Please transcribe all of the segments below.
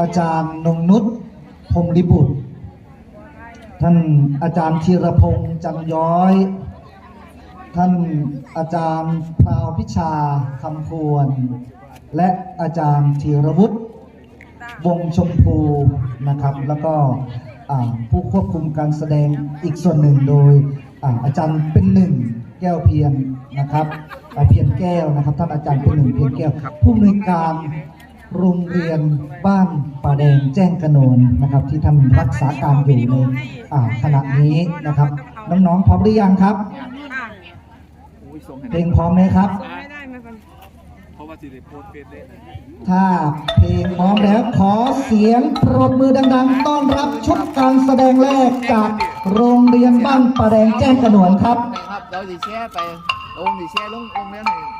อาจารย์นงนุชพรหมลิบุตร ท่านอาจารย์ธีรพงษ์จันย้อย ท่านอาจารย์พราวพิชาคำควร และอาจารย์ธีรวุฒิวงชมพูนะครับ แล้วก็ผู้ควบคุมการแสดงอีกส่วนหนึ่งโดยอาอาจารย์เป็นหนึ่งแก้วเพียรนะครับอ่เพียรแก้วนะครับท่านอาจารย์เป็นหนึ่งเพียรแก้ว ผู้อำนวยการ โรงเรียนบ้านป่าแดงแจ้งกระโนนนะครับ ที่ท่านรักษาการอยู่ในอ่าขณะนี้นะครับ น้องๆพร้อมหรือยังครับค่ะอุ้ยส่งให้เพลงพร้อมไหมครับไม่ได้ไหมกันเพราะว่าสิได้โพสต์เฟซได้นะถ้าเพลงพร้อมแล้วขอเสียงปรบมือดังๆ ต้อนรับชุดการแสดงแรกจากโรงเรียนบ้านป่าแดงแจ้งกระโนนครับ ครับเราสิแชร์ไปลงสิแชร์ลงลงเรียนใ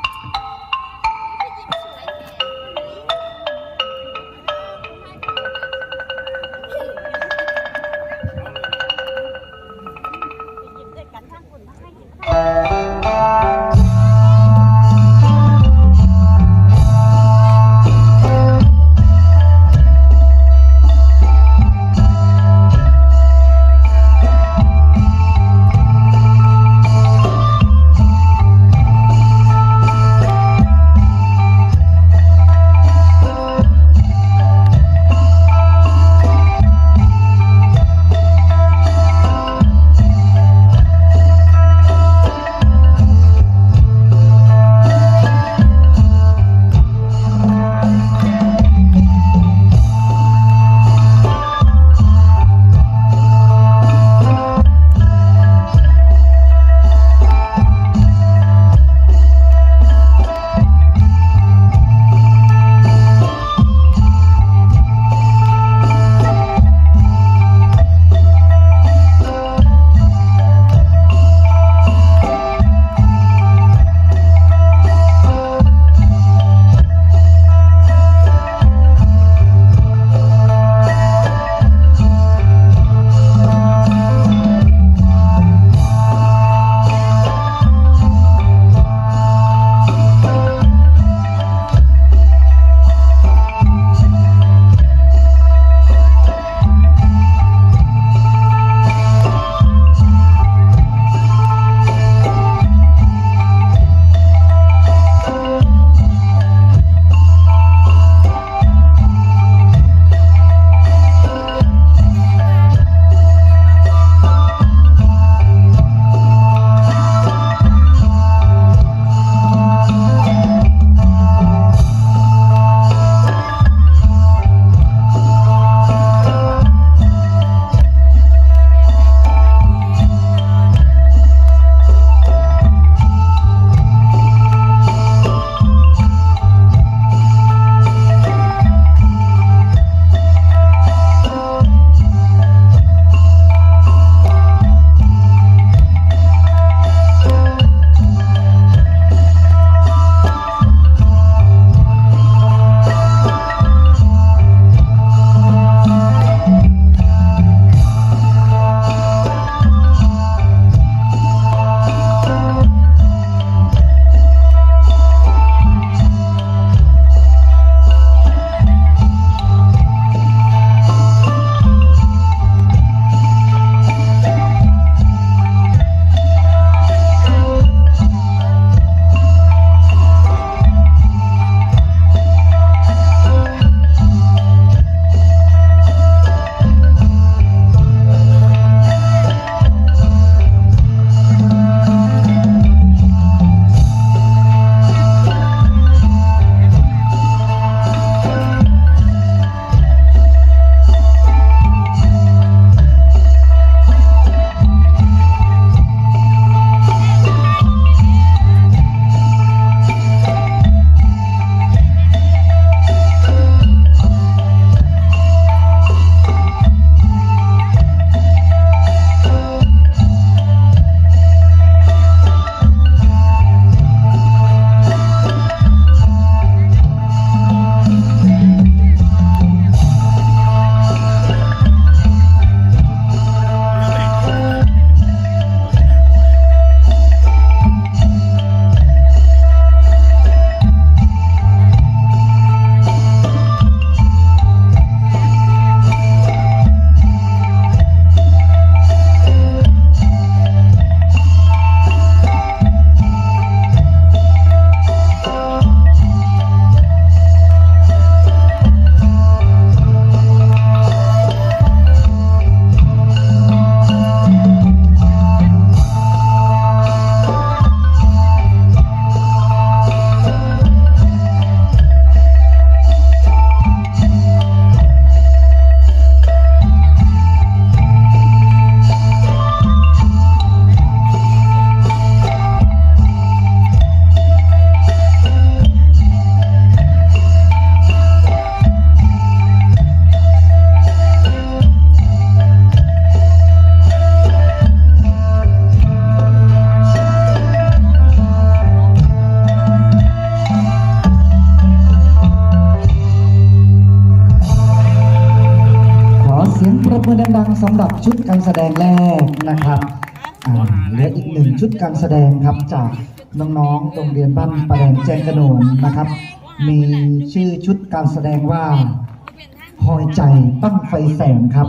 ดังสำหรับชุดการแสดงแรกนะครับอ่าเหลืออีกหนึ่งชุดการแสดงครับจากน้องๆโรงเรียนบ้านประแดงแจงกระโนนนะครับ มีชื่อชุดการแสดงว่าหอยใจปั้งไฟแสงครับ